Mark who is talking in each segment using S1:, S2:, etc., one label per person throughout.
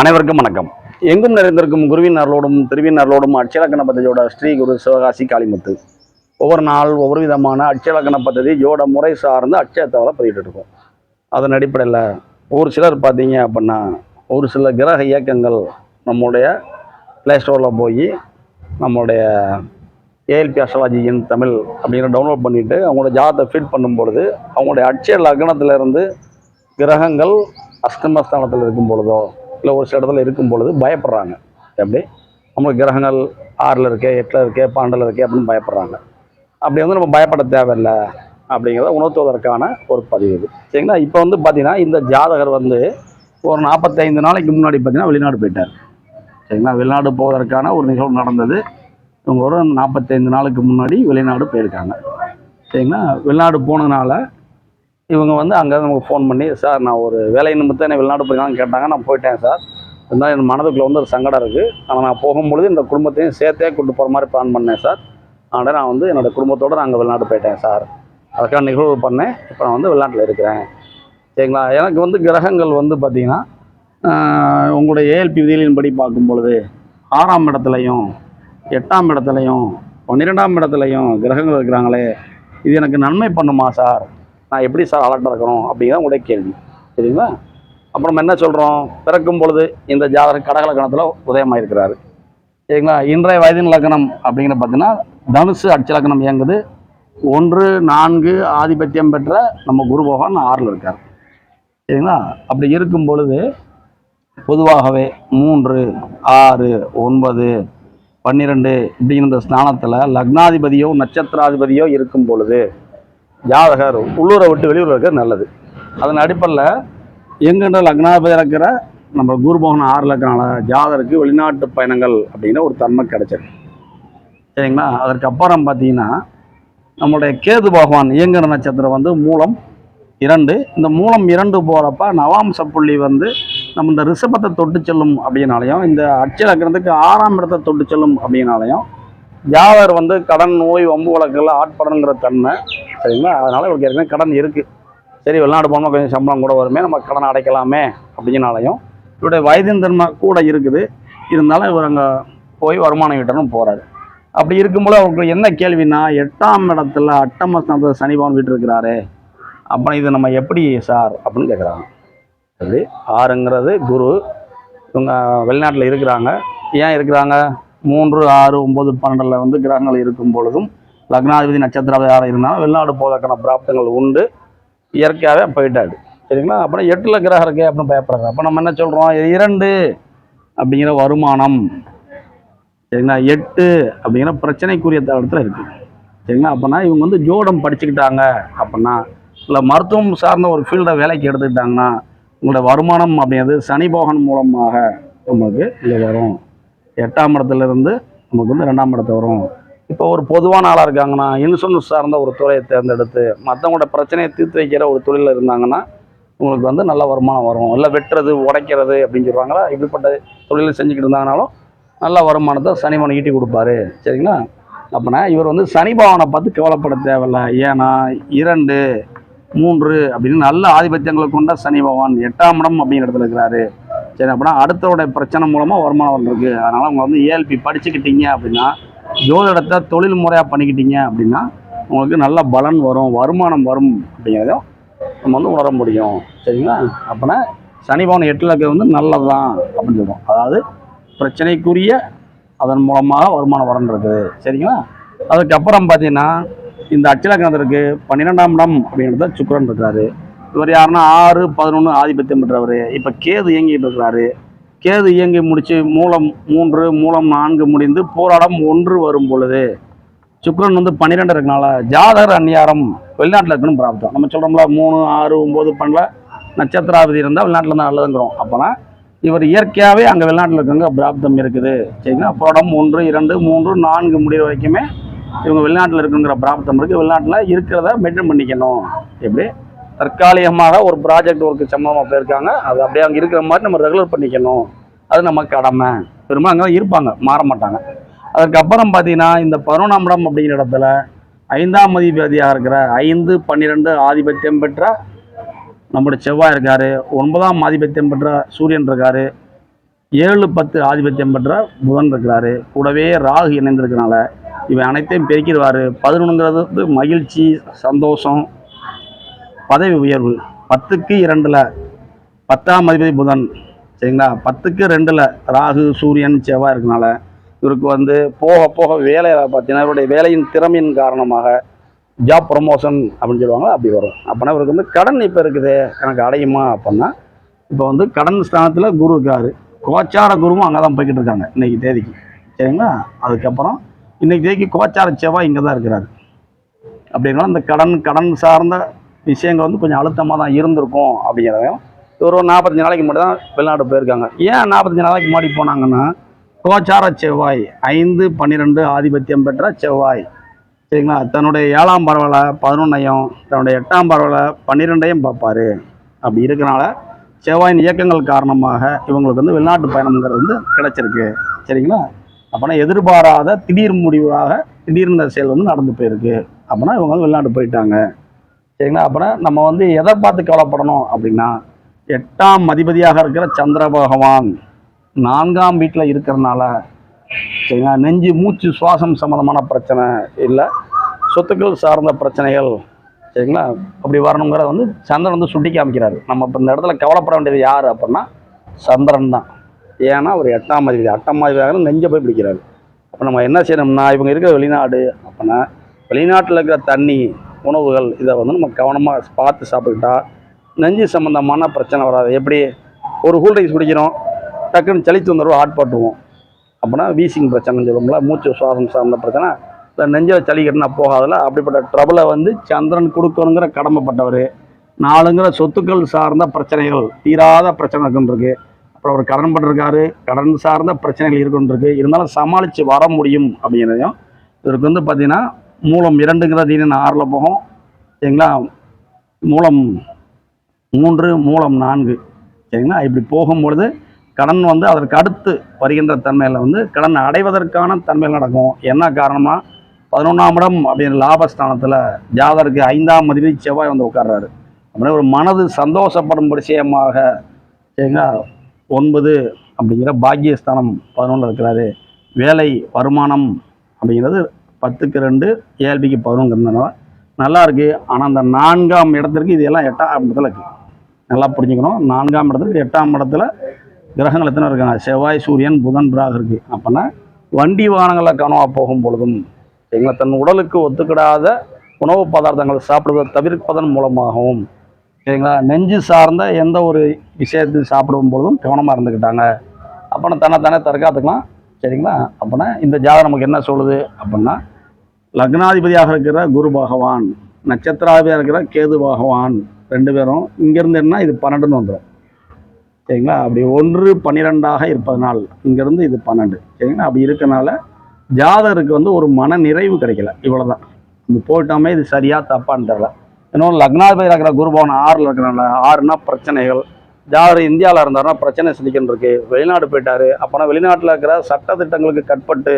S1: அனைவருக்கும் வணக்கம். எங்கும் நிறைந்திருக்கும் குருவின் அருளோடும் திருவின் அருளோடும் அட்சலக்கண பத்ததியோட ஸ்ரீ குரு சிவகாசி காளிமுத்து. ஒவ்வொரு நாள் ஒவ்வொரு விதமான அட்சலக்கண பத்ததி ஜோட முறை சார்ந்து அட்சயத்தவரை பதிவிட்டு இருக்கும். அதன் அடிப்படையில் ஒரு சிலர் பார்த்தீங்க அப்படின்னா ஒரு சில கிரக இயக்கங்கள் நம்முடைய பிளே ஸ்டோரில் போய் நம்மளுடைய ஏஎல்பி அசவாஜியின் தமிழ் அப்படிங்கிற டவுன்லோட் பண்ணிவிட்டு அவங்களோட ஜாதத்தை ஃபிட் பண்ணும் பொழுது அவங்களுடைய அட்சய லக்னத்திலிருந்து கிரகங்கள் அஷ்டமஸ்தானத்தில் இருக்கும் பொழுதோ இல்லை ஒரு சில இடத்துல இருக்கும் பொழுது பயப்படுறாங்க. எப்படி? நம்மளுக்கு கிரகங்கள் ஆறில் இருக்கே எட்டில் இருக்கே பன்னெண்டில் இருக்கே அப்படின்னு பயப்படுறாங்க. அப்படி வந்து நம்ம பயப்பட தேவையில்லை அப்படிங்கிறத உணர்த்துவதற்கான ஒரு பதிவு இது. சரிங்களா? இப்போ வந்து பார்த்திங்கன்னா இந்த ஜாதகர் வந்து ஒரு நாற்பத்தைந்து நாளைக்கு முன்னாடி பார்த்தீங்கன்னா வெளிநாடு போயிட்டார். சரிங்களா? வெளிநாடு போவதற்கான ஒரு நிகழ்வு நடந்தது. இவங்க ஒரு நாற்பத்தைந்து நாளுக்கு முன்னாடி வெளிநாடு போயிருக்காங்க. சரிங்களா? வெளிநாடு போனதுனால இவங்க வந்து அங்கே நமக்கு ஃபோன் பண்ணி சார் நான் ஒரு வேலை நிமித்தம் என்ன வெளிநாடு போயிருக்காங்கன்னு கேட்டாங்க. நான் போயிட்டேன் சார் இருந்தாலும் என் மனதுக்குள்ளே வந்து ஒரு சங்கடம் இருக்குது ஆனால் நான் போகும்பொழுது இந்த குடும்பத்தையும் சேர்த்தே கொண்டு போகிற மாதிரி பிளான் பண்ணேன் சார் ஆனால் நான் வந்து என்னோடய குடும்பத்தோடு நான் அங்கே வெளிநாடு போயிட்டேன் சார் அதுக்கான நிகழ்வு பண்ணேன். இப்போ நான் வந்து வெளிநாட்டில் இருக்கிறேன். சரிங்களா? எனக்கு வந்து கிரகங்கள் வந்து பார்த்திங்கன்னா உங்களுடைய ஏஎல்பி விதிகளின்படி பார்க்கும் பொழுது ஆறாம் இடத்துலையும் எட்டாம் இடத்துலையும் பன்னிரெண்டாம் இடத்துலையும் கிரகங்கள் இருக்கிறாங்களே. இது எனக்கு நன்மை பண்ணுமா சார் நான் எப்படி சார் அலர்ட்டாக இருக்கணும் அப்படிங்கிறத உங்களுடைய கேள்வி. சரிங்களா? அப்புறம் நம்ம என்ன சொல்கிறோம் பிறக்கும் பொழுது இந்த ஜாதக கடகலக்கணத்தில் உதயமாக உதயமாயிருக்கிறாரு. சரிங்களா? இன்றைய வயதின் லக்னம் அப்படிங்கிற பார்த்தீங்கன்னா தனுசு அட்ச லக்கணம் இயங்குது. ஒன்று நான்கு ஆதிபத்தியம் பெற்ற நம்ம குரு பகவான் ஆறில் இருக்கார். சரிங்களா? அப்படி இருக்கும் பொழுது பொதுவாகவே மூன்று ஆறு ஒன்பது பன்னிரெண்டு இப்படிங்கிற ஸ்தானத்தில் லக்னாதிபதியோ நட்சத்திராதிபதியோ இருக்கும் பொழுது ஜாதகர் உள்ளூரை விட்டு வெளியூர் இருக்கிறது நல்லது. அதன் அடிப்படையில் எங்கென்ற லக்னாபதி இருக்கிற நம்ம குருபோகன் ஆறு லக்னால ஜாதகருக்கு வெளிநாட்டு பயணங்கள் அப்படிங்கிற ஒரு தன்மை கிடைச்சது. சரிங்களா? அதற்கு அப்புறம் பார்த்தீங்கன்னா நம்மளுடைய கேது பகவான் இயங்குற நட்சத்திரம் வந்து மூலம் இரண்டு. இந்த மூலம் இரண்டு போகிறப்ப நவாம்ச புள்ளி வந்து நம்ம இந்த ரிஷபத்தை தொட்டு செல்லும் அப்படின்னாலையும் இந்த அட்ச லக்னத்துக்கு ஆறாம் இடத்தை தொட்டு செல்லும் அப்படின்னாலையும் ஜாதகர் வந்து கடன் நோய் வம்பு வழக்குல ஆட்படணுங்கிற தன்மை சரிங்களா? அதனால் இவருக்கு ஏற்கனவே கடன் இருக்குது சரி வெளிநாடு போனால் கொஞ்சம் சம்பளம் கூட வருமே நம்ம கடன் அடைக்கலாமே அப்படிங்கனாலையும் இவருடைய வயதின் தன்மை கூட இருக்குது. இருந்தாலும் இவர் அங்கே போய் வருமானம் ஈட்டணும் போகிறாரு அப்படி இருக்கும்போது அவருக்கு என்ன கேள்வின்னா எட்டாம் இடத்துல அட்டமஸ்தானத்தில் சனி பவன் வீட்டு இருக்கிறாரு அப்புறம் இது நம்ம எப்படி சார்? அப்படின்னு கேட்குறாங்க அது ஆறுங்கிறது குரு இவங்க வெளிநாட்டில் இருக்கிறாங்க. ஏன் இருக்கிறாங்க? மூன்று ஆறு ஒம்பது பன்னெண்டில் வந்து கிரகங்கள் இருக்கும் பொழுதும் லக்னாதிபதி நட்சத்திர யாரும் இருந்தாலும் வெளிநாடு போவதற்கான பிராப்தங்கள் உண்டு. இயற்கையாகவே போயிட்டாரு. சரிங்களா? அப்புறம் எட்டில் கிரகம் இருக்கே அப்படின்னு பயப்படுறாங்க அப்போ நம்ம என்ன சொல்கிறோம் இரண்டு அப்படிங்கிற வருமானம். சரிங்களா? எட்டு அப்படிங்கிற பிரச்சனைக்குரிய தளத்தில் இருக்குது சரிங்களா? அப்போனா இவங்க வந்து ஜோடம் படிச்சுக்கிட்டாங்க அப்படின்னா இல்லை மருத்துவம் சார்ந்த ஒரு ஃபீல்டை வேலைக்கு எடுத்துக்கிட்டாங்கன்னா உங்களோட வருமானம் அப்படிங்கிறது சனி போகன் மூலமாக உங்களுக்கு இங்கே வரும். எட்டாம் இடத்துலேருந்து நமக்கு வந்து ரெண்டாம் இடத்து வரும். இப்போ ஒரு பொதுவான ஆளாக இருக்காங்கன்னா இன்சூரன்ஸ் சார்ந்த ஒரு துறையை தேர்ந்தெடுத்து மற்றவங்களோட பிரச்சனையை தீர்த்து வைக்கிற ஒரு தொழிலில் இருந்தாங்கன்னா உங்களுக்கு வந்து நல்ல வருமானம் வரும். இல்லை வெட்டுறது உடைக்கிறது அப்படின்னு சொல்லுவாங்களா? இப்படிப்பட்ட தொழிலை செஞ்சுக்கிட்டு இருந்தாங்கனாலும் நல்ல வருமானத்தை சனிமனை ஈட்டி கொடுப்பாரு. சரிங்களா? அப்படின்னா இவர் வந்து சனி பார்த்து கவலைப்பட தேவையில்ல. ஏன்னா இரண்டு மூன்று அப்படின்னு நல்ல ஆதிபத்தியங்களை கொண்ட சனி பகவான் எட்டாம் இடம் அப்படிங்கிற இடத்துல இருக்கிறாரு. சரி அப்படின்னா அடுத்தவருடைய பிரச்சனை மூலமாக வருமானம் இருக்கு அதனால் அவங்க வந்து ஏஎல்பி படிச்சுக்கிட்டீங்க அப்படின்னா ஜோதிடத்தை தொழில் முறையாக பண்ணிக்கிட்டீங்க அப்படின்னா உங்களுக்கு நல்ல பலன் வரும் வருமானம் வரும் அப்படிங்கிறதும் நம்ம வந்து உணர முடியும். சரிங்களா? அப்படின்னா சனி பவன் எட்டில் இருக்கிறது வந்து நல்லது தான் அப்படின்னு சொல்லுவோம் அதாவது பிரச்சனைக்குரிய அதன் மூலமாக வருமானம் வரன் இருக்குது சரிங்களா? அதுக்கப்புறம் பார்த்தீங்கன்னா இந்த அச்சலக்கணத்திற்கு பன்னிரெண்டாம் இடம் அப்படிங்கிறத சுக்கரன் இருக்கிறாரு. இவர் யாருன்னா ஆறு பதினொன்று ஆதிபத்தியம் பெற்றவர். இப்போ கேது இயங்கிட்டு இருக்கிறாரு. கேது இயங்கி முடிச்சு மூலம் மூன்று மூலம் நான்கு முடிந்து போராடம் ஒன்று வரும் பொழுது சுக்கரன் வந்து பன்னிரெண்டு இருக்கனால ஜாதகர் அந்நியாரம் வெளிநாட்டில் இருக்கணும் பிராப்தம். நம்ம சொல்கிறோம்ல மூணு ஆறு ஒம்பது பன்னெண்டுல நட்சத்திராபதி இருந்தால் வெளிநாட்டில் இருந்தால் நல்லதுங்கிறோம். அப்போனா இவர் இயற்கையாகவே அங்கே வெளிநாட்டில் இருக்கவங்க பிராப்தம் இருக்குது. சரிங்களா? புரடம் ஒன்று இரண்டு மூன்று நான்கு முடிகிற வரைக்குமே இவங்க வெளிநாட்டில் இருக்குங்கிற பிராப்தம் இருக்குது வெளிநாட்டில் இருக்கிறத மெயின்டைன் பண்ணிக்கணும். எப்படி? தற்காலிகமாக ஒரு ப்ராஜெக்ட் ஒர்க்கு சம்பவமாக போயிருக்காங்க. அது அப்படியே அங்கே இருக்கிற மாதிரி நம்ம ரெகுலர் பண்ணிக்கணும். அது நம்ம கடமை. பெரும்பாலும் அங்கே தான் இருப்பாங்க. மாற மாட்டாங்க. அதுக்கப்புறம் பார்த்தீங்கன்னா இந்த பதினொன்றாம் இடம் அப்படிங்கிற இடத்துல ஐந்தாம் அதிபதியாக இருக்கிற ஐந்து பன்னிரெண்டு ஆதிபத்தியம் பெற்ற நம்முடைய செவ்வாய் இருக்கார். ஒன்பதாம் ஆதிபத்தியம் பெற்ற சூரியன் இருக்கார். ஏழு பத்து ஆதிபத்தியம் பெற்ற புதன் இருக்கிறாரு. கூடவே ராகு இணைந்திருக்கிறனால இவன் அனைத்தையும் பெருக்கிடுவார். பதினொன்றுங்கிறது மகிழ்ச்சி சந்தோஷம் பதவி உயர்வு. பத்துக்கு இரண்டில் பத்தாம் அதிபதி புதன். சரிங்களா? பத்துக்கு ரெண்டில் ராகு சூரியன் செவ்வாய் இருக்கனால இவருக்கு வந்து போக போக வேலை பார்த்தீங்கன்னா இவருடைய வேலையின் திறமையின் காரணமாக ஜாப் ப்ரொமோஷன் அப்படின்னு சொல்லுவாங்க அப்படி வரும். அப்போனா இவருக்கு வந்து கடன் இப்போ இருக்குது. எனக்கு அடையுமா அப்படின்னா இப்போ வந்து கடன் ஸ்தானத்தில் குரு இருக்காரு. கோச்சார குருவும் அங்கே தான் போய்கிட்டு இருக்காங்க இன்றைக்கி தேதிக்கு. சரிங்களா? அதுக்கப்புறம் இன்றைக்கி தேதிக்கு கோச்சார செவ்வாய் இங்கே தான் இருக்கிறாரு. அப்படின்னா இந்த கடன் கடன் சார்ந்த விஷயங்கள் வந்து கொஞ்சம் அழுத்தமாக தான் இருந்திருக்கும் அப்படிங்கிறதையும் ஒரு ஒரு நாற்பத்தஞ்சு நாளைக்கு முன்னாடி தான் வெளிநாடு போயிருக்காங்க. ஏன் நாற்பத்தஞ்சு நாளைக்கு முன்னாடி போனாங்கன்னா கோச்சார செவ்வாய் ஐந்து பன்னிரெண்டு ஆதிபத்தியம் பெற்ற செவ்வாய். சரிங்களா? தன்னுடைய ஏழாம் பரவலை பதினொன்னையும் தன்னுடைய எட்டாம் பரவலை பன்னிரெண்டையும் பார்ப்பாரு. அப்படி இருக்கனால செவ்வாயின் இயக்கங்கள் காரணமாக இவங்களுக்கு வந்து வெளிநாட்டு பயணம்ங்கிறது வந்து கிடைச்சிருக்கு. சரிங்களா? அப்போனா எதிர்பாராத திடீர் முடிவாக திடீர்னு செயல் வந்து நடந்து போயிருக்கு. அப்போனா இவங்க வந்து வெளிநாட்டு போயிட்டாங்க. சரிங்களா? அப்புறம் நம்ம வந்து எதை பார்த்து கவலைப்படணும் அப்படின்னா எட்டாம் அதிபதியாக இருக்கிற சந்திர பகவான் நான்காம் வீட்டில் இருக்கிறனால சரிங்களா? நெஞ்சு மூச்சு சுவாசம் சம்மந்தமான பிரச்சனை இல்லை. சொத்துக்கள் சார்ந்த பிரச்சனைகள் சரிங்களா? அப்படி வரணுங்கிறத வந்து சந்திரன் வந்து சுட்டி காமிக்கிறார். நம்ம இப்போ இந்த இடத்துல கவலைப்பட வேண்டியது யார் அப்படின்னா சந்திரன் தான். ஏன்னா ஒரு எட்டாம் அதிபதி. எட்டாம் அதிபதியாக நெஞ்சை போய் பிடிக்கிறாரு. அப்போ நம்ம என்ன செய்யணும்னா இவங்க இருக்கிற வெளிநாடு அப்படின்னா வெளிநாட்டில் இருக்கிற தண்ணி உணவுகள் இதை வந்து நம்ம கவனமாக பார்த்து சாப்பிட்டுக்கிட்டா நெஞ்சு சம்மந்தமான பிரச்சனை வராது. எப்படி ஒரு கூல் குடிக்கிறோம் டக்குன்னு சளித்து தொந்தரவு ஆட்பட்டுருவோம் அப்படின்னா வீசிங் பிரச்சனைன்னு சொல்லுவோம்ல மூச்சு சுவாசம் சார்ந்த பிரச்சனை. இல்லை நெஞ்சில் சளி கட்டினா போகாதில்ல. அப்படிப்பட்ட ட்ரபிளை வந்து சந்திரன் கொடுக்கணுங்கிற கடமைப்பட்டவர். நாலுங்கிற சொத்துக்கள் சார்ந்த பிரச்சனைகள் தீராத பிரச்சனை இருக்குன்றிருக்கு. அப்புறம் அவர் கடன் பட்டிருக்காரு கடன் சார்ந்த பிரச்சனைகள் இருக்குன்றிருக்கு. இருந்தாலும் சமாளித்து வர முடியும் அப்படிங்கிறதையும் இவருக்கு வந்து பார்த்திங்கன்னா மூலம் இரண்டுங்கிற தீனன் ஆறில் போகும். சரிங்களா? மூலம் மூன்று மூலம் நான்கு. சரிங்களா? இப்படி போகும்பொழுது கடன் வந்து அதற்கு அடுத்து வருகின்ற தன்மையில் வந்து கடன் அடைவதற்கான தன்மையில் நடக்கும். என்ன காரணமாக பதினொன்றாம் இடம் அப்படின்னு லாபஸ்தானத்தில் ஜாதருக்கு ஐந்தாம் அதிபதி செவ்வாய் வந்து உட்கார்றாரு. அப்படின்னா ஒரு மனது சந்தோஷப்படும் விஷயமாக சரிங்களா? ஒன்பது அப்படிங்கிற பாக்கியஸ்தானம் பதினொன்று இருக்கிறாரு. வேலை வருமானம் அப்படிங்கிறது பத்துக்கு ரெண்டு ஏஎல்பிக்கு பதினொன்றுங்கிறதுனால நல்லா இருக்குது ஆனால் அந்த நான்காம் இடத்திற்கு இது எல்லாம் எட்டாம் இடத்துல இருக்குது நல்லா புரிஞ்சுக்கணும். நான்காம் இடத்துக்கு எட்டாம் இடத்துல கிரகங்கள் எத்தனை இருக்காங்க? செவ்வாய் சூரியன் புதன் ராகு இருக்குது அப்போனா வண்டி வாகனங்களில் கனவாக போகும் பொழுதும் எங்களை தன் உடலுக்கு ஒத்துக்கிடாத உணவு பதார்த்தங்கள் சாப்பிடுவதை தவிர்ப்பதன் மூலமாகவும் சரிங்களா? நெஞ்சு சார்ந்த எந்த ஒரு விஷயத்தை சாப்பிடும் பொழுதும் கவனமாக இருந்துக்கிட்டாங்க. அப்போனா தானே தற்காத்துக்கலாம். சரிங்களா? அப்போனா இந்த ஜாதகம் நமக்கு என்ன சொல்லுது? அப்படின்னா லக்னாதிபதியாக இருக்கிற குரு பகவான் நட்சத்திராதிபதியாக இருக்கிற கேது பகவான் ரெண்டு பேரும் இங்கேருந்து என்ன இது பன்னெண்டுன்னு வந்துடும் சரிங்களா? அப்படி ஒன்று பன்னிரெண்டாக இருப்பதனால் இங்கேருந்து இது பன்னெண்டு. சரிங்களா? அப்படி இருக்கனால ஜாதகருக்கு வந்து ஒரு மன நிறைவு கிடைக்கல. இவ்வளோதான் இது போயிட்டோமே இது சரியாக தப்பான்னு தெரில இன்னொன்று லக்னாதிபதியாக இருக்கிற குருபவன் ஆறில் இருக்கிறனால ஆறுனா பிரச்சனைகள் ஜாதகர் இந்தியாவில் இருந்தாருன்னா பிரச்சனை சந்திக்கணும் இருக்கு. வெளிநாடு போயிட்டாரு. அப்போனா வெளிநாட்டில் இருக்கிற சட்ட திட்டங்களுக்கு கட்பட்டு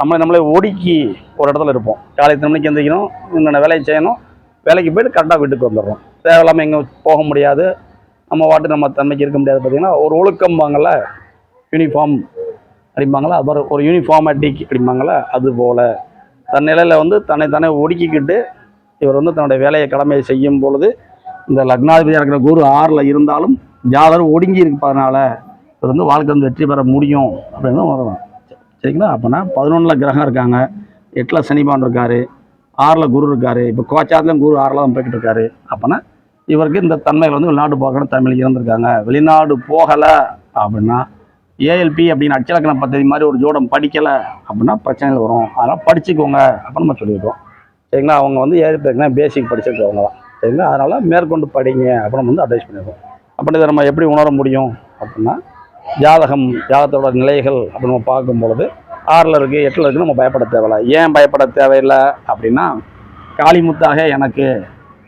S1: நம்மளை நம்மளே ஒடுக்கி ஒரு இடத்துல இருப்போம். காலை எத்தனை மணிக்கு எந்திரிக்கணும்? இன்னொன்று வேலையை செய்யணும்? வேலைக்கு போயிட்டு கரெக்டாக வீட்டுக்கு வந்துடுறோம். தேவையில்லாமல் எங்கே போக முடியாது. நம்ம வாட்டு நம்ம தன்மைக்கு இருக்க முடியாது. பார்த்தீங்கன்னா ஒரு ஒழுக்கம்பாங்கள்ல யூனிஃபார்ம் அப்படிம்பாங்களா அது ஒரு யூனிஃபார்மேட்டிக் அப்படிம்பாங்களா அது போல். தன் நிலையில் வந்து தன்னை தானே ஒடுக்கிக்கிட்டு இவர் வந்து தன்னுடைய வேலையை கடமையை செய்யும் பொழுது இந்த லக்னாதிபதியாக இருக்கிற குரு ஆறில் இருந்தாலும் ஜாதகம் ஒடுங்கி இருப்பதனால இவர் வந்து வாழ்க்கை வந்து வெற்றி பெற முடியும் அப்படின்னு வரலாம் சரிங்களா? அப்போனா பதினொன்றில் கிரகம் இருக்காங்க. எட்டில் சனிபான் இருக்காரு. ஆறில் குரு இருக்காரு. இப்போ கோச்சாத்துலையும் குரு ஆறில் தான் போய்கிட்டு இருக்காரு. அப்போனா இவருக்கு இந்த தன்மைகள் வந்து வெளிநாடு போகணும் தமிழ் இருந்திருக்காங்க வெளிநாடு போகலை அப்படின்னா ஏஎல்பி அப்படின்னு அச்சலக்கண பத்ததி மாதிரி ஒரு ஜோடம் படிக்கலை அப்படின்னா பிரச்சனைகள் வரும். அதனால் படிச்சுக்கோங்க அப்படின்னு நம்ம சொல்லிடுறோம் சரிங்களா? அவங்க வந்து ஏஎல்பி பேசிக் படிச்சிருக்கவங்க தான். சரிங்களா? அதனால் மேற்கொண்டு படிங்க அப்படின்னு வந்து அட்வைஸ் பண்ணிடுவோம் அப்படி இதை நம்ம எப்படி உணர முடியும் அப்படின்னா ஜாதகம் ஜாதகத்தோட நிலைகள் அப்படின்னு நம்ம பார்க்கும் பொழுது ஆறில் இருக்குது எட்டில் இருக்குது நம்ம பயப்பட தேவையில்லை. ஏன் பயப்பட தேவையில்லை அப்படின்னா காளிமுத்தாக எனக்கு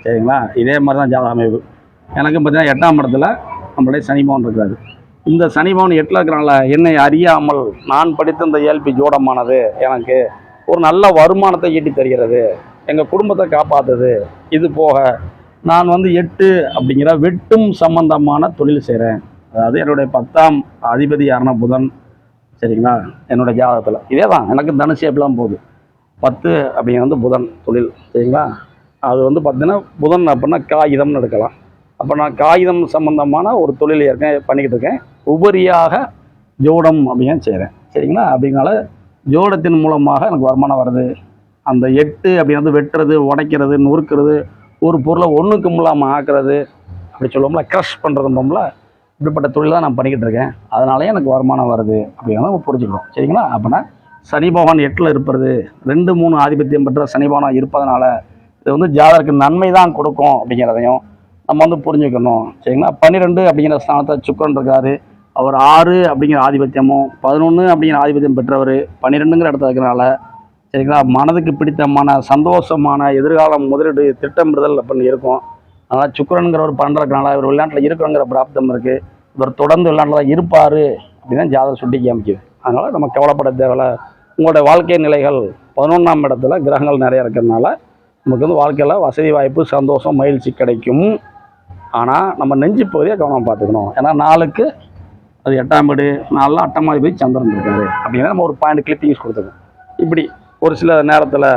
S1: சரிங்களா? இதே மாதிரி தான் ஜாதக அமைப்பு. எனக்கும் பார்த்தீங்கன்னா எட்டாம் இடத்துல நம்மளுடைய சனிபவன் இருக்காரு இந்த சனிபவன் எட்டில் இருக்கிறனால என்னை அறியாமல் நான் படித்த இந்த ஏல்பி ஜோடமானது எனக்கு ஒரு நல்ல வருமானத்தை ஈட்டி தருகிறது. எங்கள் குடும்பத்தை காப்பாற்றுது இது போக நான் வந்து எட்டு அப்படிங்கிற வெட்டும் சம்பந்தமான தொழில் செய்கிறேன் அதாவது என்னுடைய பத்தாம் அதிபதி யாருன்னா புதன். சரிங்களா? என்னுடைய ஜாதகத்தில். இதே தான் எனக்கு தனுசு எப்படிலாம் போகுது? பத்து அப்படிங்கிறது வந்து புதன் தொழில். சரிங்களா? அது வந்து பார்த்தீங்கன்னா புதன் அப்படின்னா காகிதம்னு எடுக்கலாம். அப்போ நான் காகிதம் சம்பந்தமான ஒரு தொழில் ஏற்கனவே பண்ணிக்கிட்டு இருக்கேன். உபரியாக ஜோடம் அப்படிங்க செய்கிறேன் சரிங்களா? அப்படிங்கனால ஜோடத்தின் மூலமாக எனக்கு வருமானம் வருது. அந்த எட்டு அப்படிங்கிறது வெட்டுறது உடைக்கிறது நொறுக்கிறது ஒரு பொருளை ஒன்றுக்கு இல்லாமல் ஆக்குறது அப்படி சொல்லுவோம்ல க்ரஷ் பண்ணுறதும்போம்ல இப்படிப்பட்ட தொழில் தான் நான் பண்ணிக்கிட்டு இருக்கேன். அதனாலே எனக்கு வருமானம் வருது அப்படிங்கிறத நம்ம புரிஞ்சுக்கிறோம் சரிங்களா? அப்படின்னா சனி பகவான் எட்டில் இருப்பது ரெண்டு மூணு ஆதிபத்தியம் பெற்ற சனி பகவான் இருப்பதனால இது வந்து ஜாதகருக்கு நன்மை தான் கொடுக்கும் அப்படிங்கிறதையும் நம்ம வந்து புரிஞ்சுக்கணும். சரிங்களா? பன்னிரெண்டு அப்படிங்கிற ஸ்தானத்தை சுக்கரன் இருக்காரு. அவர் ஆறு அப்படிங்கிற ஆதிபத்தியமும் பதினொன்று அப்படிங்கிற ஆதிபத்தியம் பெற்றவர் பன்னிரெண்டுங்கிற இடத்துல இருக்கிறனால சரிங்களா? மனதுக்கு பிடித்தமான சந்தோஷமான எதிர்காலம் முதலீடு திட்டமிடுதல் அப்படின்னு இருக்கும். அதனால் சுக்கரனுங்கிறவர் பண்ணுறதுனால இவர் விளையாட்டில் இருக்கிறங்கிற பிராப்தம் இருக்குது இவர் தொடர்ந்து விளையாட்டில் தான் இருப்பார் அப்படின்னு தான் ஜாதகம் சுட்டி காமிக்குது அதனால் நம்ம கவலைப்பட தேவையில்ல. உங்களுடைய வாழ்க்கை நிலைகள் பதினொன்றாம் இடத்துல கிரகங்கள் நிறைய இருக்கிறதுனால நமக்கு வந்து வாழ்க்கையில் வசதி வாய்ப்பு சந்தோஷம் மகிழ்ச்சி கிடைக்கும். ஆனால் நம்ம நெஞ்சு பகுதியை கவனம் பார்த்துக்கணும். ஏன்னா நாளுக்கு அது எட்டாம் வீடு நாளில் அட்டமாதி போய் சந்திரன் இருக்காரு. அப்படின்னா நம்ம ஒரு பாயிண்ட் கிளிப்பிங்ஸ் கொடுத்துருக்கோம் இப்படி ஒரு சில நேரத்தில்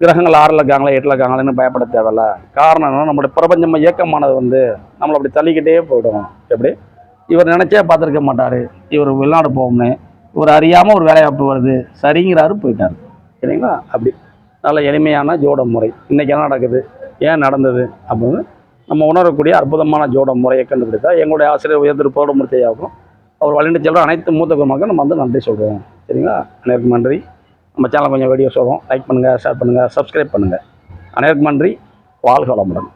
S1: கிரகங்கள் ஆறில் இருக்காங்களா எட்டில் இருக்காங்களான்னு பயப்பட தேவையில்ல. காரணம் நம்மளுடைய பிரபஞ்சம் இயக்கமானது வந்து நம்மளை அப்படி தள்ளிக்கிட்டே போயிடும். எப்படி? இவர் நினச்சே பார்த்துருக்க மாட்டார். இவர் வெளிநாடு போகணும்னு. இவர் அறியாமல் ஒரு வேலைவாய்ப்பு வருது. சரிங்கிறாரு போயிட்டார். சரிங்களா? அப்படி. நல்ல எளிமையான ஜோட முறை. இன்றைக்கி என்ன நடக்குது? ஏன் நடந்தது? அப்படின்னு நம்ம உணரக்கூடிய அற்புதமான ஜோட முறையை கண்டுபிடித்தா எங்களுடைய ஆசிரியர் உயர்திரு பௌடமூர்த்தியாகவும் அவர் வழிநடத்தி செல்ற அனைத்து மூத்த குருமாக்கும் நம்ம வந்து நன்றி சொல்கிறோம் சரிங்களா? அனைவருக்கும் நன்றி. நம்ம சேனல் கொஞ்சம் வீடியோ சொல்கிறோம் லைக் பண்ணுங்கள் ஷேர் பண்ணுங்கள் சப்ஸ்கிரைப் பண்ணுங்கள் அனைவருக்கும் நன்றி. வாழ்க வளமுடன்.